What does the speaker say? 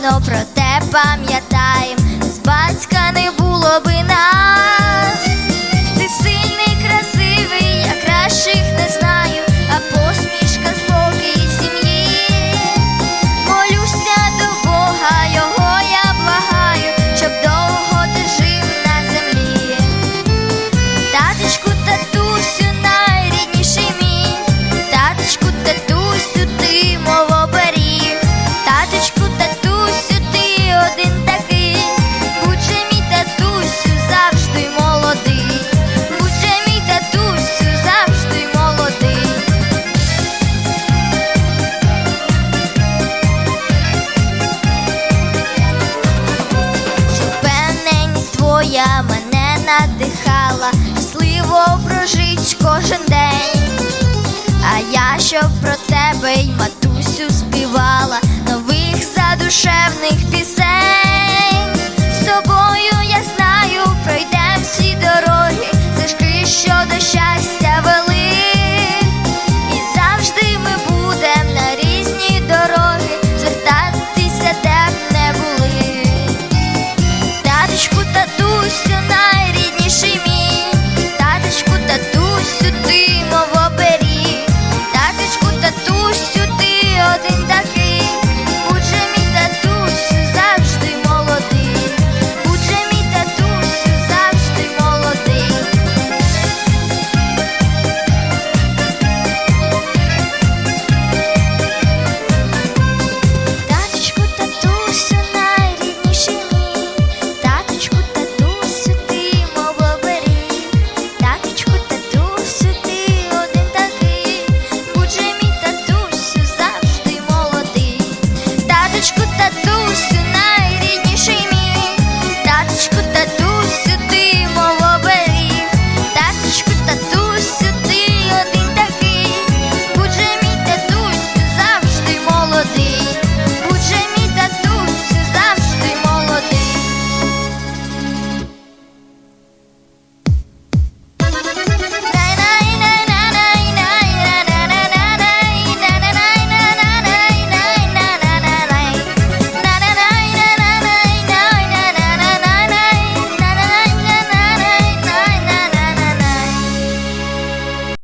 Міцно про те пам'ятаємо. надихала, сливо, прожить кожен день, а я щоб про тебе й матусю співала. Нових задушевних пісень.